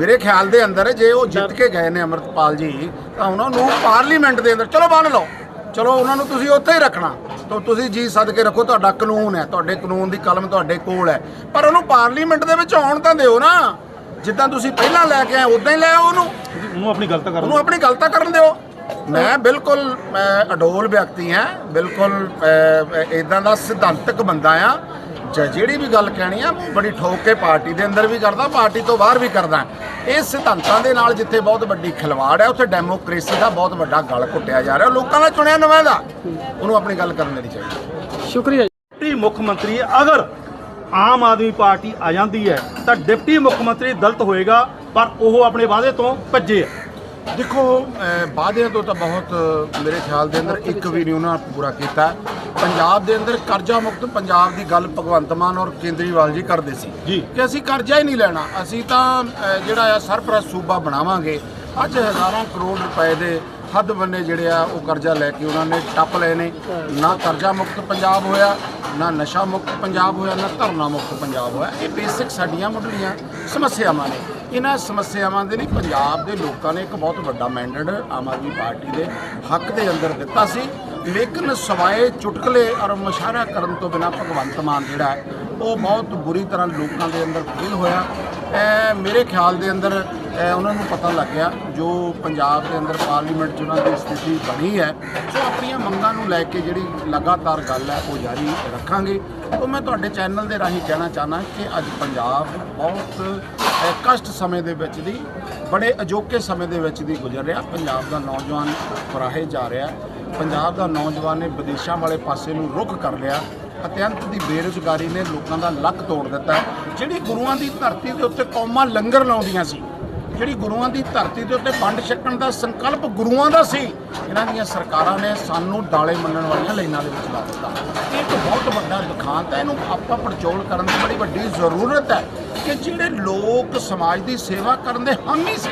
ਮੇਰੇ ਖਿਆਲ ਦੇ ਅੰਦਰ ਜੇ ਉਹ ਜਿੱਤ ਕੇ ਗਏ ਨੇ ਅਮਰਤਪਾਲ ਜੀ ਤਾਂ ਉਹਨਾਂ ਨੂੰ ਪਾਰਲੀਮੈਂਟ ਦੇ ਅੰਦਰ ਚਲੋ ਬੰਨ ਲਓ। ਚਲੋ ਉਹਨਾਂ ਨੂੰ ਤੁਸੀਂ ਉੱਥੇ ਹੀ ਰੱਖਣਾ। ਤਾਂ ਤੁਸੀਂ ਜੀ ਸਦਕੇ ਰੱਖੋ ਤੁਹਾਡਾ ਕਾਨੂੰਨ ਹੈ ਤੁਹਾਡੇ ਕਾਨੂੰਨ ਦੀ ਕਲਮ ਤੁਹਾਡੇ ਕੋਲ ਹੈ। ਪਰ ਉਹਨੂੰ ਪਾਰਲੀਮੈਂਟ ਦੇ ਵਿੱਚ ਆਉਣ ਤਾਂ ਦਿਓ ਨਾ। ਜਿੱਦਾਂ ਤੁਸੀਂ ਪਹਿਲਾਂ ਲੈ ਕੇ ਆਏ ਉਦਾਂ ਹੀ ਲੈ ਆਓ ਉਹਨੂੰ। ਉਹਨੂੰ ਆਪਣੀ ਗਲਤ ਕਰਨ ਉਹਨੂੰ ਆਪਣੀ ਗਲਤਾਂ ਕਰਨ ਦਿਓ। ਮੈਂ ਬਿਲਕੁਲ ਮੈਂ ਅਡੋਲ ਵਿਅਕਤੀ ਹਾਂ। ਬਿਲਕੁਲ ਇਦਾਂ ਦਾ ਸਿਧਾਂਤਕ ਬੰਦਾ ਆ ਜਿਹੜੀ ਵੀ ਗੱਲ ਕਹਿਣੀ ਆ ਬੜੀ ਠੋਕ ਕੇ ਪਾਰਟੀ ਦੇ ਅੰਦਰ ਵੀ ਕਰਦਾ ਪਾਰਟੀ ਤੋਂ ਬਾਹਰ ਵੀ ਕਰਦਾ। ਇਹ ਸਿਧਾਂਤਾਂ ਦੇ ਨਾਲ ਜਿੱਥੇ ਬਹੁਤ ਵੱਡੀ ਖਿਲਵਾੜ ਹੈ ਉੱਥੇ ਡੈਮੋਕ੍ਰੇਸੀ ਦਾ ਬਹੁਤ ਵੱਡਾ ਗਲ ਘੁੱਟਿਆ ਜਾ ਰਿਹਾ। ਲੋਕਾਂ ਦਾ ਚੁਣਿਆ ਨੁਮਾਇੰਦਾ ਉਹਨੂੰ ਆਪਣੀ ਗੱਲ ਕਰਨ ਦੇਣੀ ਚਾਹੀਦੀ ਸ਼ੁਕਰੀਆ ਜੀ। ਡਿਪਟੀ ਮੁੱਖ ਮੰਤਰੀ ਅਗਰ ਆਮ ਆਦਮੀ ਪਾਰਟੀ ਆ ਜਾਂਦੀ ਹੈ ਤਾਂ ਡਿਪਟੀ ਮੁੱਖ ਮੰਤਰੀ ਦਲਤ ਹੋਏਗਾ ਪਰ ਉਹ ਆਪਣੇ ਵਾਅਦੇ ਤੋਂ ਭੱਜੇ ਆ। ਦੇਖੋ ਵਾਅਦਿਆਂ ਤੋਂ ਤਾਂ ਬਹੁਤ ਮੇਰੇ ਖਿਆਲ ਦੇ ਅੰਦਰ ਇੱਕ ਵੀ ਨਹੀਂ ਉਹਨਾਂ ਪੂਰਾ ਕੀਤਾ। ਪੰਜਾਬ ਦੇ ਅੰਦਰ ਕਰਜ਼ਾ ਮੁਕਤ ਪੰਜਾਬ ਦੀ ਗੱਲ ਭਗਵੰਤ ਮਾਨ ਔਰ ਕੇਂਦਰੀਵਾਲ ਜੀ ਕਰਦੇ ਸੀ। ਕਿ ਅਸੀਂ ਕਰਜ਼ਾ ਹੀ ਨਹੀਂ ਲੈਣਾ। ਅਸੀਂ ਤਾਂ ਜਿਹੜਾ ਆ ਸਰਪ੍ਰਸਤ ਸੂਬਾ ਬਣਾਵਾਂਗੇ। ਅੱਜ ਹਜ਼ਾਰਾਂ ਕਰੋੜ ਰੁਪਏ ਦੇ ਹੱਦ ਬੰਨੇ ਜਿਹੜੇ ਆ ਉਹ ਕਰਜ਼ਾ ਲੈ ਕੇ ਉਹਨਾਂ ਨੇ ਟੱਪ ਲਏ ਨੇ। ਨਾ ਕਰਜ਼ਾ ਮੁਕਤ ਪੰਜਾਬ ਹੋਇਆ ਨਾ ਨਸ਼ਾ ਮੁਕਤ ਪੰਜਾਬ ਹੋਇਆ ਨਾ ਧਰਨਾ ਮੁਕਤ ਪੰਜਾਬ ਹੋਇਆ। ਇਹ ਬੇਸਿਕ ਸਾਡੀਆਂ ਮੁੱਢਲੀਆਂ ਸਮੱਸਿਆਵਾਂ ਨੇ। ਇਹਨਾਂ ਸਮੱਸਿਆਵਾਂ ਦੇ ਲਈ ਪੰਜਾਬ ਦੇ ਲੋਕਾਂ ਨੇ ਇੱਕ ਬਹੁਤ ਵੱਡਾ ਮੈਂਡੇਟ ਆਮ ਆਦਮੀ ਪਾਰਟੀ ਦੇ ਹੱਕ ਦੇ ਅੰਦਰ ਦਿੱਤਾ ਸੀ। ਲੇਕਿਨ ਸਵਾਏ ਚੁਟਕਲੇ ਔਰ ਮੁਸ਼ਾਰਾ ਕਰਨ ਤੋਂ ਬਿਨਾ ਭਗਵੰਤ ਮਾਨ ਜਿਹੜਾ ਉਹ ਬਹੁਤ ਬੁਰੀ ਤਰ੍ਹਾਂ ਲੋਕਾਂ ਦੇ ਅੰਦਰ ਫੇਲ ਹੋਇਆ। ਮੇਰੇ ਖਿਆਲ ਦੇ ਅੰਦਰ ਉਹਨਾਂ ਨੂੰ ਪਤਾ ਲੱਗਿਆ ਜੋ ਪੰਜਾਬ ਦੇ ਅੰਦਰ ਪਾਰਲੀਮੈਂਟ 'ਚ ਉਹਨਾਂ ਦੀ ਸਥਿਤੀ ਬਣੀ ਹੈ। ਸੋ ਆਪਣੀਆਂ ਮੰਗਾਂ ਨੂੰ ਲੈ ਕੇ ਜਿਹੜੀ ਲਗਾਤਾਰ ਗੱਲ ਹੈ, ਉਹ ਜਾਰੀ ਰੱਖਾਂਗੇ। ਉਹ ਮੈਂ ਤੁਹਾਡੇ ਚੈਨਲ ਦੇ ਰਾਹੀਂ ਕਹਿਣਾ ਚਾਹਨਾ ਕਿ ਅੱਜ ਪੰਜਾਬ ਬਹੁਤ ਕਸ਼ਟ ਸਮੇਂ ਦੇ ਵਿੱਚ ਦੀ, ਬੜੇ ਅਜੋਕੇ ਸਮੇਂ ਦੇ ਵਿੱਚ ਦੀ ਗੁਜ਼ਰ ਰਿਹਾ। ਪੰਜਾਬ ਦਾ ਨੌਜਵਾਨ ਫਰਾਹੇ ਜਾ ਰਿਹਾ। ਪੰਜਾਬ ਦਾ ਨੌਜਵਾਨ ਨੇ ਵਿਦੇਸ਼ਾਂ ਵਾਲੇ ਪਾਸੇ ਨੂੰ ਰੁਖ ਕਰ ਲਿਆ ਅਤਿਅੰਤ ਦੀ ਬੇਰੁਜ਼ਗਾਰੀ ਨੇ ਲੋਕਾਂ ਦਾ ਲੱਕ ਤੋੜ ਦਿੱਤਾ। ਜਿਹੜੀ ਗੁਰੂਆਂ ਦੀ ਧਰਤੀ ਦੇ ਉੱਤੇ ਕੌਮਾਂ ਲੰਗਰ ਲਾਉਂਦੀਆਂ ਸੀ ਜਿਹੜੀ ਗੁਰੂਆਂ ਦੀ ਧਰਤੀ ਦੇ ਉੱਤੇ ਵੰਡ ਛਕਣ ਦਾ ਸੰਕਲਪ ਗੁਰੂਆਂ ਦਾ ਸੀ, ਇਹਨਾਂ ਦੀਆਂ ਸਰਕਾਰਾਂ ਨੇ ਸਾਨੂੰ ਡਾਲੇ ਮੰਨਣ ਵਾਲੀਆਂ ਲਾਈਨਾਂ ਦੇ ਵਿੱਚ ਲਾ ਦਿੱਤਾ। ਇਹ ਇੱਕ ਬਹੁਤ ਵੱਡਾ ਦੁਖਾਂਤ ਹੈ, ਇਹਨੂੰ ਆਪਾਂ ਪੜਚੋਲ ਕਰਨ ਦੀ ਬੜੀ ਵੱਡੀ ਜ਼ਰੂਰਤ ਹੈ ਕਿ ਜਿਹੜੇ ਲੋਕ ਸਮਾਜ ਦੀ ਸੇਵਾ ਕਰਨ ਦੇ ਹਾਮੀ ਸੀ,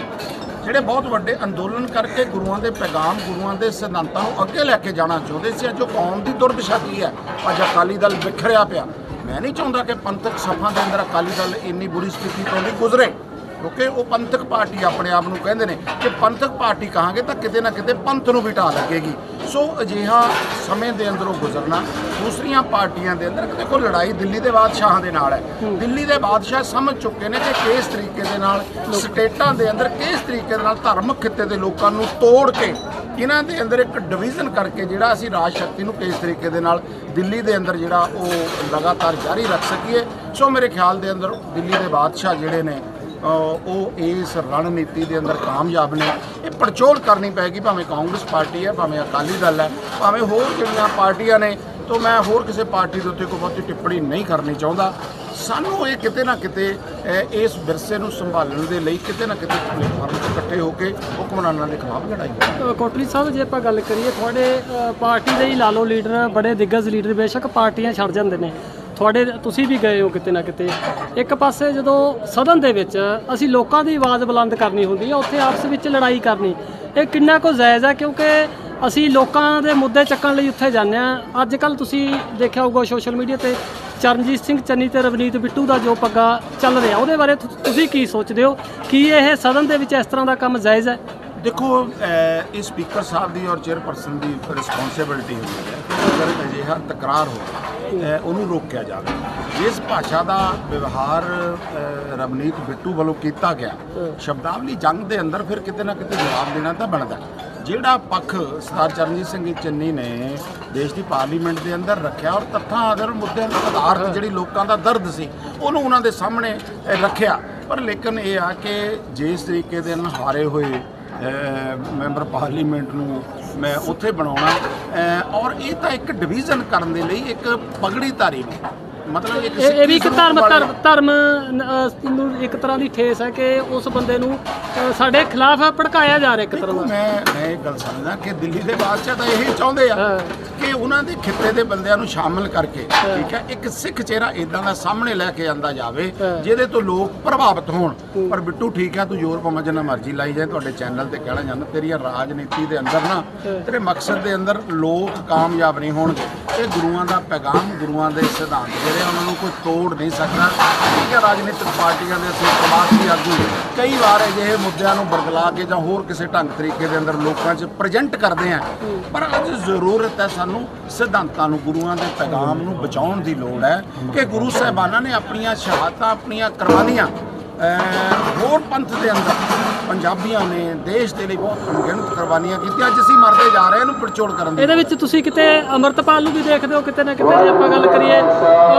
ਜਿਹੜੇ ਬਹੁਤ ਵੱਡੇ ਅੰਦੋਲਨ ਕਰਕੇ ਗੁਰੂਆਂ ਦੇ ਪੈਗਾਮ, ਗੁਰੂਆਂ ਦੇ ਸਿਧਾਂਤਾਂ ਨੂੰ ਅੱਗੇ ਲੈ ਕੇ ਜਾਣਾ ਚਾਹੁੰਦੇ ਸੀ, ਅੱਜ ਉਹ ਕੌਮ ਦੀ ਦੁਰਦਸ਼ਾ ਕੀ ਹੈ। ਅੱਜ ਅਕਾਲੀ ਦਲ ਵਿਖਰਿਆ ਪਿਆ। ਮੈਂ ਨਹੀਂ ਚਾਹੁੰਦਾ ਕਿ ਪੰਥਕ ਸਭਾ ਦੇ ਅੰਦਰ ਅਕਾਲੀ ਦਲ ਇੰਨੀ ਬੁਰੀ ਸਥਿਤੀ ਤੋਂ ਵੀ ਗੁਜ਼ਰੇ। ਕਿਉਂਕਿ ਉਹ ਪੰਥਕ ਪਾਰਟੀ ਆਪਣੇ ਆਪ ਨੂੰ ਕਹਿੰਦੇ ਨੇ ਕਿ ਪੰਥਕ ਪਾਰਟੀ ਕਹਾਂਗੇ ਤਾਂ ਕਿਤੇ ਨਾ ਕਿਤੇ ਪੰਥ ਨੂੰ ਵੀ ਢਾਹ ਲੱਗੇਗੀ। ਸੋ ਅਜਿਹਾ ਸਮੇਂ ਦੇ ਅੰਦਰੋਂ ਗੁਜ਼ਰਨਾ ਦੂਸਰੀਆਂ ਪਾਰਟੀਆਂ ਦੇ ਅੰਦਰ ਦੇਖੋ ਲੜਾਈ ਦਿੱਲੀ ਦੇ ਬਾਦਸ਼ਾਹਾਂ ਦੇ ਨਾਲ ਹੈ। ਦਿੱਲੀ ਦੇ ਬਾਦਸ਼ਾਹ ਸਮਝ ਚੁੱਕੇ ਨੇ ਕਿ ਕਿਸ ਤਰੀਕੇ ਦੇ ਨਾਲ ਸਟੇਟਾਂ ਦੇ ਅੰਦਰ ਕਿਸ ਤਰੀਕੇ ਦੇ ਨਾਲ ਧਾਰਮਿਕ ਖਿੱਤੇ ਦੇ ਲੋਕਾਂ ਨੂੰ ਤੋੜ ਕੇ ਇਹਨਾਂ ਦੇ ਅੰਦਰ ਇੱਕ ਡਿਵੀਜ਼ਨ ਕਰਕੇ ਜਿਹੜਾ ਅਸੀਂ ਰਾਜ ਸ਼ਕਤੀ ਨੂੰ ਕਿਸ ਤਰੀਕੇ ਦੇ ਨਾਲ ਦਿੱਲੀ ਦੇ ਅੰਦਰ ਜਿਹੜਾ ਉਹ ਲਗਾਤਾਰ ਜਾਰੀ ਰੱਖ ਸਕੀਏ। ਸੋ ਮੇਰੇ ਖਿਆਲ ਦੇ ਅੰਦਰ ਦਿੱਲੀ ਦੇ ਬਾਦਸ਼ਾਹ ਜਿਹੜੇ ਨੇ ਉਹ ਇਸ ਰਣਨੀਤੀ ਦੇ ਅੰਦਰ ਕਾਮਯਾਬ ਨੇ। ਇਹ ਪੜਚੋਲ ਕਰਨੀ ਪੈਗੀ, ਭਾਵੇਂ ਕਾਂਗਰਸ ਪਾਰਟੀ ਹੈ, ਭਾਵੇਂ ਅਕਾਲੀ ਦਲ ਹੈ, ਭਾਵੇਂ ਹੋਰ ਜਿਹੜੀਆਂ ਪਾਰਟੀਆਂ ਨੇ, ਤੋਂ ਮੈਂ ਹੋਰ ਕਿਸੇ ਪਾਰਟੀ ਦੇ ਉੱਤੇ ਕੋਈ ਬਹੁਤੀ ਟਿੱਪਣੀ ਨਹੀਂ ਕਰਨੀ ਚਾਹੁੰਦਾ। ਸਾਨੂੰ ਇਹ ਕਿਤੇ ਨਾ ਕਿਤੇ ਇਸ ਵਿਰਸੇ ਨੂੰ ਸੰਭਾਲਣ ਦੇ ਲਈ ਕਿਤੇ ਨਾ ਕਿਤੇ ਪਲੇਟਫਾਰਮ ਤੇ ਇਕੱਠੇ ਹੋ ਕੇ ਹੁਕਮਰਾਨਾਂ ਦੇ ਖਿਲਾਫ ਲੜਾਈ ਕਰਨੀ ਕੋਟਲੀ ਸਾਹਿਬ, ਜੇ ਆਪਾਂ ਗੱਲ ਕਰੀਏ, ਤੁਹਾਡੇ ਪਾਰਟੀ ਦੇ ਹੀ ਲਾ ਲਓ ਲੀਡਰ, ਬੜੇ ਦਿੱਗਜ ਲੀਡਰ, ਬੇਸ਼ੱਕ ਪਾਰਟੀਆਂ ਛੱਡ ਜਾਂਦੇ ਨੇ। ਤੁਹਾਡੇ ਤੁਸੀਂ ਵੀ ਗਏ ਹੋ ਕਿਤੇ ਨਾ ਕਿਤੇ। ਇੱਕ ਪਾਸੇ ਜਦੋਂ ਸਦਨ ਦੇ ਵਿੱਚ ਅਸੀਂ ਲੋਕਾਂ ਦੀ ਆਵਾਜ਼ ਬੁਲੰਦ ਕਰਨੀ ਹੁੰਦੀ ਹੈ ਉੱਥੇ ਆਪਸ ਵਿੱਚ ਲੜਾਈ ਕਰਨੀ। ਇਹ ਕਿੰਨਾ ਕੁ ਜਾਇਜ਼ ਹੈ ਕਿਉਂਕਿ ਅਸੀਂ ਲੋਕਾਂ ਦੇ ਮੁੱਦੇ ਚੱਕਣ ਲਈ ਉੱਥੇ ਜਾਂਦੇ ਆ। ਅੱਜ ਕੱਲ ਤੁਸੀਂ ਦੇਖਿਆ ਹੋਊਗਾ ਸੋਸ਼ਲ ਮੀਡੀਆ ਤੇ ਚਰਨਜੀਤ ਸਿੰਘ ਚੰਨੀ ਤੇ ਰਵਨੀਤ ਬਿੱਟੂ ਦਾ ਜੋ ਪੱਗਾ ਚੱਲ ਰਿਹਾ, ਉਹਦੇ ਬਾਰੇ ਤੁਸੀਂ ਕੀ ਸੋਚਦੇ ਹੋ? ਕੀ ਇਹ ਸਦਨ ਦੇ ਵਿੱਚ ਇਸ ਤਰ੍ਹਾਂ ਦਾ ਕੰਮ ਜਾਇਜ਼ ਹੈ? ਦੇਖੋ ਇਹ ਸਪੀਕਰ ਸਾਹਿਬ ਦੀ ਔਰ ਚੇਅਰਪਰਸਨ ਦੀ ਰਿਸਪੌਂਸਿਬਿਲਟੀ ਹੁੰਦੀ ਹੈ ਕਿ ਅਗਰ ਅਜਿਹਾ ਤਕਰਾਰ ਹੋਵੇ ਉਹਨੂੰ ਰੋਕਿਆ ਜਾਵੇ। ਜਿਸ ਭਾਸ਼ਾ ਦਾ ਵਿਵਹਾਰ ਰਵਨੀਤ ਬਿੱਟੂ ਵੱਲੋਂ ਕੀਤਾ ਗਿਆ, ਸ਼ਬਦਾਵਲੀ ਜੰਗ ਦੇ ਅੰਦਰ ਫਿਰ ਕਿਤੇ ਨਾ ਕਿਤੇ ਜਵਾਬ ਦੇਣਾ ਤਾਂ ਬਣਦਾ ਜਿਹੜਾ ਪੱਖ ਸਰਦਾਰ ਚਰਨਜੀਤ ਸਿੰਘ ਚੰਨੀ ਨੇ ਦੇਸ਼ ਦੀ ਪਾਰਲੀਮੈਂਟ ਦੇ ਅੰਦਰ ਰੱਖਿਆ ਔਰ ਤੱਥਾਂ ਆਦਰ ਮੁੱਦਿਆਂ ਦੇ ਆਧਾਰ ਤੇ ਜਿਹੜੀ ਲੋਕਾਂ ਦਾ ਦਰਦ ਸੀ, ਉਹਨੂੰ ਉਹਨਾਂ ਦੇ ਸਾਹਮਣੇ ਰੱਖਿਆ। ਪਰ ਲੇਕਿਨ ਇਹ ਆ ਕਿ ਜਿਸ ਤਰੀਕੇ ਦੇ ਨਾਲ ਹਾਰੇ ਹੋਏ ਮੈਂਬਰ ਪਾਰਲੀਮੈਂਟ ਨੂੰ ਮੈਂ ਉੱਥੇ ਬਣਾਉਣਾ। ਔਰ ਇਹ ਤਾਂ ਇੱਕ ਡਿਵੀਜ਼ਨ ਕਰਨ ਦੇ ਲਈ ਇੱਕ ਪਗੜੀ ਧਾਰੀ ਨੇ ਮਤਲਬ ਇੱਕ ਇਹ ਇਹ ਵੀ ਇੱਕ ਸਿੱਖੀ ਧਰਮ ਸਰੂਪ ਧਰਮ ਧਰਮ ਅਹ, ਨੂੰ ਇੱਕ ਤਰ੍ਹਾਂ ਦੀ ਠੇਸ ਹੈ ਕਿ ਉਸ ਬੰਦੇ ਨੂੰ ਅਹ, ਸਾਡੇ ਖਿਲਾਫ ਭੜਕਾਇਆ ਜਾ ਰਿਹਾ ਇੱਕ ਤਰ੍ਹਾਂ ਦਾ। ਮੈਂ ਮੈਂ ਇਹ ਗੱਲ ਸਮਝਦਾ ਕਿ ਦਿੱਲੀ ਦੇ ਬਾਦਸ਼ਾਹ ਤਾਂ ਇਹੀ ਚਾਹੁੰਦੇ ਆ ਹਾਂ। ਕਿ ਉਹਨਾਂ ਦੇ ਖਿੱਤੇ ਦੇ ਬੰਦਿਆਂ ਨੂੰ ਸ਼ਾਮਲ ਕਰਕੇ ਠੀਕ ਹੈ ਇੱਕ ਸਿੱਖ ਚਿਹਰਾ ਇਦਾਂ ਦਾ ਸਾਹਮਣੇ ਲੈ ਕੇ ਆਂਦਾ ਜਾਵੇ। ਜਿਹਦੇ ਤੋਂ ਲੋਕ ਪ੍ਰਭਾਵਿਤ ਹੋਣ। ਪਰ ਬਿੱਟੂ ਠੀਕ ਹੈ ਤੂੰ ਜ਼ੋਰ ਭਾਵੇਂ ਜਿੰਨਾ ਮਰਜ਼ੀ ਲਾਈ ਜਾਏ ਤੁਹਾਡੇ ਚੈਨਲ ਤੇ ਕਹਿਣਾ ਜਾਂਦਾ ਤੇਰੀ ਇਹ ਰਾਜਨੀਤੀ ਦੇ ਅੰਦਰ ਨਾ ਤੇਰੇ ਮਕਸਦ ਦੇ ਅੰਦਰ ਲੋਕ ਕਾਮਯਾਬ ਨਹੀਂ ਹੋਣਗੇ। ਇਹ ਗੁਰੂਆਂ ਦਾ ਪੈਗਾਮ, ਗੁਰੂਆਂ ਦੇ ਸਿਧਾਂਤ ਜਿਹੜੇ ਉਹਨਾਂ ਨੂੰ ਕੋਈ ਤੋੜ ਨਹੀਂ ਸਕਦਾ। ਠੀਕ ਹੈ ਰਾਜਨੀਤਿਕ ਪਾਰਟੀਆਂ ਦੇ ਅਸੀਂ ਪ੍ਰਵਾਸੀ ਆਗੂ ਕਈ ਵਾਰ ਅਜਿਹੇ ਮੁੱਦਿਆਂ ਨੂੰ ਬਰਗਲਾ ਕੇ ਜਾਂ ਹੋਰ ਕਿਸੇ ਢੰਗ ਤਰੀਕੇ ਦੇ ਅੰਦਰ ਲੋਕਾਂ 'ਚ ਪ੍ਰੈਜ਼ੈਂਟ ਕਰਦੇ ਆ। ਪਰ ਅੱਜ ਜ਼ਰੂਰਤ ਹੈ ਸਾਨੂੰ ਸਿਧਾਂਤਾਂ ਨੂੰ, ਗੁਰੂਆਂ ਦੇ ਪੈਗਾਮ ਨੂੰ ਬਚਾਉਣ ਦੀ ਲੋੜ ਹੈ ਕਿ ਗੁਰੂ ਸਾਹਿਬਾਨਾਂ ਨੇ ਆਪਣੀਆਂ ਸ਼ਹਾਦਤਾਂ ਆਪਣੀਆਂ ਕੁਰਬਾਨੀਆਂ ਹੋਰ ਪੰਥ ਦੇ ਅੰਦਰ ਪੰਜਾਬੀਆਂ ਨੇ ਦੇਸ਼ ਦੇ ਲਈ ਬਹੁਤ ਅਣਗਿਣਤ ਕੁਰਬਾਨੀਆਂ ਕੀਤੀਆਂ। ਅੱਜ ਅਸੀਂ ਮਰਦੇ ਜਾ ਰਹੇ ਇਹਨੂੰ ਪੜਚੋਲ ਕਰਨ ਦੀ ਇਹਦੇ ਵਿੱਚ ਤੁਸੀਂ ਕਿਤੇ ਅਮਰਤਪਾਲ ਨੂੰ ਵੀ ਦੇਖਦੇ ਹੋ ਕਿਤੇ ਨਾ ਕਿਤੇ ਜੇ ਆਪਾਂ ਗੱਲ ਕਰੀਏ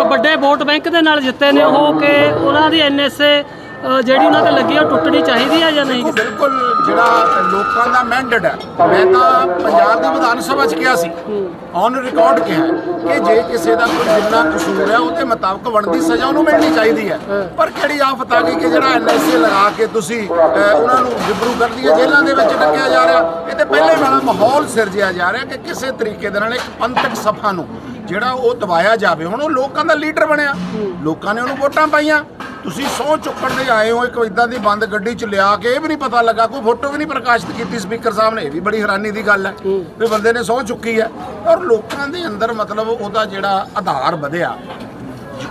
ਵੱਡੇ ਵੋਟ ਬੈਂਕ ਦੇ ਨਾਲ ਜਿੱਤੇ ਨੇ ਉਹ ਕਿ ਉਹਨਾਂ ਦੀ ਐਨਐਸਏ ਜਿਹੜੀ ਉਹਨਾਂ ਤੇ ਲੱਗੀ ਆ, ਉਹ ਟੁੱਟਣੀ ਚਾਹੀਦੀ ਹੈ ਜਾਂ ਨਹੀਂ? ਬਿਲਕੁਲ ਜਿਹੜਾ ਲੋਕਾਂ ਦਾ ਮੈਂਡੇਟ ਹੈ ਮੈਂ ਤਾਂ ਪੰਜਾਬ ਦੀ ਵਿਧਾਨ ਸਭਾ 'ਚ ਕਿਹਾ ਸੀ ਔਨ ਰਿਕਾਰਡ ਕਿਹਾ ਕਿ ਜੇ ਕਿਸੇ ਦਾ ਕੋਈ ਜਿੰਨਾ ਕਸੂਰ ਹੈ ਉਹਦੇ ਮੁਤਾਬਕ ਬਣਦੀ ਸਜ਼ਾ ਉਹਨੂੰ ਮਿਲਣੀ ਚਾਹੀਦੀ ਹੈ। ਪਰ ਕਿਹੜੀ ਆਫਤ ਆ ਗਈ ਕਿ ਜਿਹੜਾ ਐਨਐਸਏ ਲਗਾ ਕੇ ਤੁਸੀਂ ਉਹਨਾਂ ਨੂੰ ਜਿਬਰੂ ਕਰ ਦਈਏ ਜੇਲ੍ਹਾਂ ਦੇ ਵਿੱਚ ਡੱਕਿਆ ਜਾ ਰਿਹਾ? ਇਹ ਤੇ ਪਹਿਲੇ ਵਾਲਾ ਮਾਹੌਲ ਸਿਰਜਿਆ ਜਾ ਰਿਹਾ ਕਿ ਕਿਸੇ ਤਰੀਕੇ ਦੇ ਨਾਲ ਇੱਕ ਪੰਥਕ ਸਭਾ ਨੂੰ ਜਿਹੜਾ ਉਹ ਦਬਾਇਆ ਜਾਵੇ। ਹੁਣ ਉਹ ਲੋਕਾਂ ਦਾ ਲੀਡਰ ਬਣਿਆ। ਲੋਕਾਂ ਨੇ ਉਹਨੂੰ ਵੋਟਾਂ ਪਾਈਆਂ। ਤੁਸੀਂ ਸਹੁੰ ਚੁੱਕਣ ਦੇ ਆਏ ਹੋ ਇੱਕ ਇਦਾਂ ਦੀ ਬੰਦ ਗੱਡੀ ਚ ਲਿਆ ਕੇ ਇਹ ਵੀ ਨਹੀਂ ਪਤਾ ਲੱਗਾ ਕੋਈ ਫੋਟੋ ਵੀ ਨਹੀਂ ਪ੍ਰਕਾਸ਼ਿਤ ਕੀਤੀ ਸਪੀਕਰ ਸਾਹਿਬ ਨੇ ਇਹ ਵੀ ਬੜੀ ਹੈਰਾਨੀ ਦੀ ਗੱਲ ਹੈ ਵੀ ਬੰਦੇ ਨੇ ਸਹੁੰ ਚੁੱਕੀ ਹੈ ਔਰ ਲੋਕਾਂ ਦੇ ਅੰਦਰ ਮਤਲਬ ਉਹਦਾ ਜਿਹੜਾ ਆਧਾਰ ਵਧਿਆ।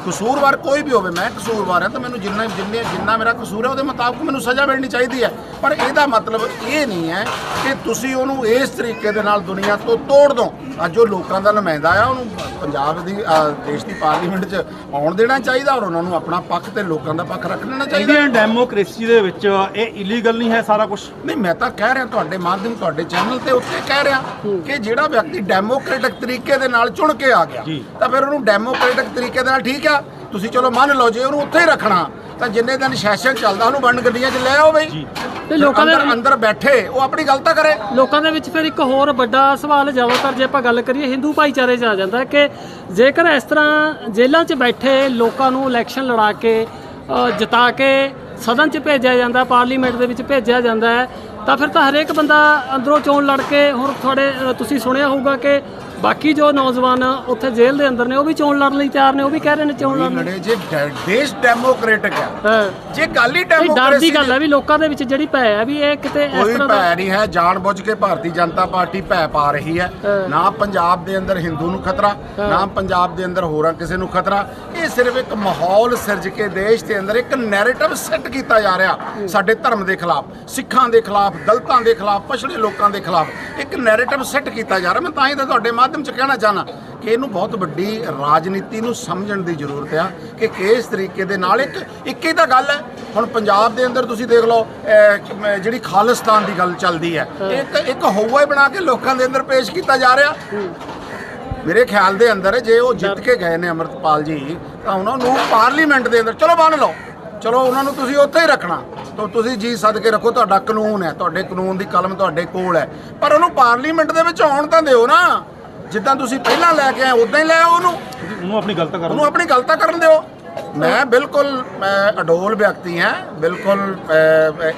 ਕਸੂਰਵਾਰ ਕੋਈ ਵੀ ਹੋਵੇ ਮੈਂ ਕਸੂਰਵਾਰ ਹਾਂ ਤਾਂ ਮੈਨੂੰ ਜਿੰਨਾ ਜਿੰਨੇ ਜਿੰਨਾ ਮੇਰਾ ਕਸੂਰ ਹੈ ਉਹਦੇ ਮੁਤਾਬਕ ਮੈਨੂੰ ਸਜ਼ਾ ਮਿਲਣੀ ਚਾਹੀਦੀ ਹੈ। ਪਰ ਇਹਦਾ ਮਤਲਬ ਇਹ ਨਹੀਂ ਹੈ ਕਿ ਤੁਸੀਂ ਉਹਨੂੰ ਇਸ ਤਰੀਕੇ ਦੇ ਨਾਲ ਦੁਨੀਆ ਤੋਂ ਤੋੜ ਦੋ ਅੱਜ ਉਹ ਲੋਕਾਂ ਦਾ ਨੁਮਾਇੰਦਾ ਆ ਉਹਨੂੰ ਪੰਜਾਬ ਦੀ ਦੇਸ਼ ਦੀ ਪਾਰਲੀਮੈਂਟ 'ਚ ਆਉਣ ਦੇਣਾ ਚਾਹੀਦਾ ਔਰ ਉਹਨਾਂ ਨੂੰ ਆਪਣਾ ਪੱਖ ਤੇ ਲੋਕਾਂ ਦਾ ਪੱਖ ਰੱਖ ਲੈਣਾ ਚਾਹੀਦਾ। ਇੰਡੀਅਨ ਡੈਮੋਕ੍ਰੇਸੀ ਦੇ ਵਿੱਚ ਇਹ ਇਲੀਗਲ ਨਹੀਂ ਹੈ ਸਾਰਾ ਕੁਝ ਨਹੀਂ ਮੈਂ ਤਾਂ ਕਹਿ ਰਿਹਾ ਤੁਹਾਡੇ ਮਾਧਿਅਮ ਤੁਹਾਡੇ ਚੈਨਲ ਤੇ ਉੱਤੇ ਕਹਿ ਰਿਹਾ ਕਿ ਜਿਹੜਾ ਵਿਅਕਤੀ ਡੈਮੋਕ੍ਰੈਟਿਕ ਤਰੀਕੇ ਦੇ ਨਾਲ ਚੁਣ ਕੇ ਆ ਗਿਆ। ਤਾਂ ਫਿਰ ਉਹਨੂੰ ਡੈਮੋਕ੍ਰੈਟਿਕ ਤਰੀਕੇ ਦੇ ਨਾਲ ਠੀਕ ਆ। ਤੁਸੀਂ ਚਲੋ ਮੰਨ ਲਓ ਜੇ ਉਹਨੂੰ ਉੱਥੇ ਹੀ ਰੱਖਣਾ ਤਾਂ ਜਿੰਨੇ ਦਿਨ ਸੈਸ਼ਨ ਚੱਲਦਾ ਉਹਨੂੰ ਬੰਦ ਗੱਡੀਆਂ 'ਚ ਲੈ ਆਓ ਬਈ। ਤੇ ਲੋਕਾਂ ਦੇ ਅੰਦਰ ਅੰਦਰ ਬੈਠੇ ਉਹ ਆਪਣੀ ਗੱਲ ਤਾਂ ਕਰੇ। ਲੋਕਾਂ ਦੇ ਵਿੱਚ ਫਿਰ ਇੱਕ ਹੋਰ ਵੱਡਾ ਸਵਾਲ ਜ਼ਿਆਦਾਤਰ ਜੇ ਆਪਾਂ ਗੱਲ ਕਰੀਏ ਹਿੰਦੂ ਭਾਈਚਾਰੇ 'ਚ ਆ ਜਾਂਦਾ ਕਿ ਜੇਕਰ ਇਸ ਤਰ੍ਹਾਂ ਜੇਲ੍ਹਾਂ 'ਚ ਬੈਠੇ ਲੋਕਾਂ ਨੂੰ ਇਲੈਕਸ਼ਨ ਲੜਾ ਕੇ ਜਿਤਾ ਕੇ ਸਦਨ 'ਚ ਭੇਜਿਆ ਜਾਂਦਾ ਪਾਰਲੀਮੈਂਟ ਦੇ ਵਿੱਚ ਭੇਜਿਆ ਜਾਂਦਾ ਹੈ ਤਾਂ ਫਿਰ ਤਾਂ ਹਰੇਕ ਬੰਦਾ ਅੰਦਰੋਂ ਚੋਣ ਲੜ ਕੇ ਹੁਣ ਤੁਹਾਡੇ ਤੁਸੀਂ ਸੁਣਿਆ ਹੋਊਗਾ ਕਿ ਬਾਕੀ ਜੋ ਨੌਜਵਾਨ ਉੱਥੇ ਜੇਲ੍ਹ ਦੇ ਅੰਦਰ ਨੇ ਉਹ ਵੀ ਚੋਣ ਲੜਨ ਲਈ ਤਿਆਰ ਨੇ ਉਹ ਵੀ ਕਹਿ ਰਹੇ ਨੇ ਚੋਣ ਲੜਨ ਲਈ। ਲੜੇ ਜੇ ਡ- ਦੇਸ਼ ਡੈਮੋਕ੍ਰੈਟਿਕ ਹਾਂ। ਜੇ ਗੱਲ ਹੀ ਇਹ ਡਰ ਦੀ ਡੈਮੋਕ੍ਰੇਸੀ ਗੱਲ ਹੈ ਵੀ ਲੋਕਾਂ ਦੇ ਵਿੱਚ ਜਿਹੜੀ ਭੈ ਹੈ ਵੀ ਇਹ ਕਿਤੇ ਇਸ ਕੋਈ ਤਰ੍ਹਾਂ ਦਾ ਭੈ ਨਹੀਂ ਹੈ ਜਾਣ ਬੁੱਝ ਕੇ ਭਾਰਤੀ ਜਨਤਾ ਪਾਰਟੀ ਭੈ ਪਾ ਰਹੀ ਹੈ। ਹਾਂ। ਨਾ ਪੰਜਾਬ ਦੇ ਅੰਦਰ ਹਿੰਦੂ ਨੂੰ ਖਤਰਾ ਨਾ ਪੰਜਾਬ ਦੇ ਅੰਦਰ ਹੋਰਾਂ ਕਿਸੇ ਨੂੰ ਖਤਰਾ। ਇਹ ਸਿਰਫ ਇੱਕ ਮਾਹੌਲ ਸਿਰਜ ਕੇ ਦੇਸ਼ ਦੇ ਅੰਦਰ ਇੱਕ ਨੈਰੇਟਿਵ ਸੈੱਟ ਕੀਤਾ ਜਾ ਰਿਹਾ ਸਾਡੇ ਧਰਮ ਦੇ ਖਿਲਾਫ ਸਿੱਖਾਂ ਦੇ ਖਿਲਾਫ ਦਲਤਾਂ ਦੇ ਖਿਲਾਫ ਪਛੜੇ ਲੋਕਾਂ ਦੇ ਖਿਲਾਫ। ਇੱਕ ਨੈਰੇਟਿਵ ਸੈੱਟ ਕੀਤਾ ਜਾ ਰਿਹਾ। ਮੈਂ ਤਾਂ ਹੀ ਤਾਂ ਤੁਹਾਡੇ ਮਾਧਿਅਮ ਚ ਕਹਿਣਾ ਚਾਹਨਾ ਕਿ ਇਹਨੂੰ ਬਹੁਤ ਵੱਡੀ ਰਾਜਨੀਤੀ ਨੂੰ ਸਮਝਣ ਦੀ ਜ਼ਰੂਰਤ ਆ ਕਿ ਕਿਸ ਤਰੀਕੇ ਦੇ ਨਾਲ ਇੱਕ ਇੱਕ ਹੀ ਤਾਂ ਗੱਲ ਹੈ। ਹੁਣ ਪੰਜਾਬ ਦੇ ਅੰਦਰ ਤੁਸੀਂ ਦੇਖ ਲਓ ਜਿਹੜੀ ਖਾਲਿਸਤਾਨ ਦੀ ਗੱਲ ਚੱਲਦੀ ਹੈ ਇੱਕ ਇੱਕ ਹਊਆ ਹੀ ਬਣਾ ਕੇ ਲੋਕਾਂ ਦੇ ਅੰਦਰ ਪੇਸ਼ ਕੀਤਾ ਜਾ ਰਿਹਾ। ਮੇਰੇ ਖਿਆਲ ਦੇ ਅੰਦਰ ਜੇ ਉਹ ਜਿੱਤ ਕੇ ਗਏ ਨੇ ਅਮਰਤਪਾਲ ਜੀ ਤਾਂ ਉਹਨਾਂ ਨੂੰ ਪਾਰਲੀਮੈਂਟ ਦੇ ਅੰਦਰ ਚਲੋ ਮੰਨ ਲਓ। ਚਲੋ ਉਹਨਾਂ ਨੂੰ ਤੁਸੀਂ ਉੱਥੇ ਹੀ ਰੱਖਣਾ। ਤਾਂ ਤੁਸੀਂ ਜੀ ਸਦਕੇ ਰੱਖੋ ਤੁਹਾਡਾ ਕਾਨੂੰਨ ਹੈ ਤੁਹਾਡੇ ਕਾਨੂੰਨ ਦੀ ਕਲਮ ਤੁਹਾਡੇ ਕੋਲ ਹੈ। ਪਰ ਉਹਨੂੰ ਪਾਰਲੀਮੈਂਟ ਦੇ ਵਿੱਚ ਆਉਣ ਤਾਂ ਦਿਓ ਨਾ। ਜਿੱਦਾਂ ਤੁਸੀਂ ਪਹਿਲਾਂ ਲੈ ਕੇ ਆਏ ਉਦਾਂ ਹੀ ਲੈ ਆਓ ਉਹਨੂੰ। ਉਹਨੂੰ ਆਪਣੀ ਗਲਤ ਕਰਨ ਉਹਨੂੰ ਆਪਣੀ ਗੱਲ ਤਾਂ ਕਰਨ ਦਿਓ। ਮੈਂ ਬਿਲਕੁਲ ਮੈਂ ਅਡੋਲ ਵਿਅਕਤੀ ਹਾਂ। ਬਿਲਕੁਲ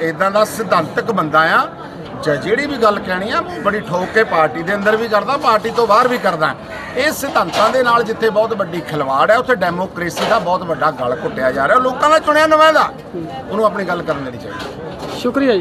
ਇਦਾਂ ਦਾ ਸਿਧਾਂਤਕ ਬੰਦਾ ਆ ਜ- ਜਿਹੜੀ ਵੀ ਗੱਲ ਕਹਿਣੀ ਆ ਮੈਂ ਬੜੀ ਠੋਕ ਕੇ ਪਾਰਟੀ ਦੇ ਅੰਦਰ ਵੀ ਕਰਦਾ ਪਾਰਟੀ ਤੋਂ ਬਾਹਰ ਵੀ ਕਰਦਾ। ਇਹ ਸਿਧਾਂਤਾਂ ਦੇ ਨਾਲ ਜਿੱਥੇ ਬਹੁਤ ਵੱਡੀ ਖਿਲਵਾੜ ਹੈ ਉੱਥੇ ਡੈਮੋਕ੍ਰੇਸੀ ਦਾ ਬਹੁਤ ਵੱਡਾ ਗਲ ਘੁੱਟਿਆ ਜਾ ਰਿਹਾ। ਲੋਕਾਂ ਦਾ ਚੁਣਿਆ ਨੁਮਾਇੰਦਾ ਉਹਨੂੰ ਆਪਣੀ ਗੱਲ ਕਰਨ ਦੇਣੀ ਚਾਹੀਦੀ। ਸ਼ੁਕਰੀਆ ਜੀ।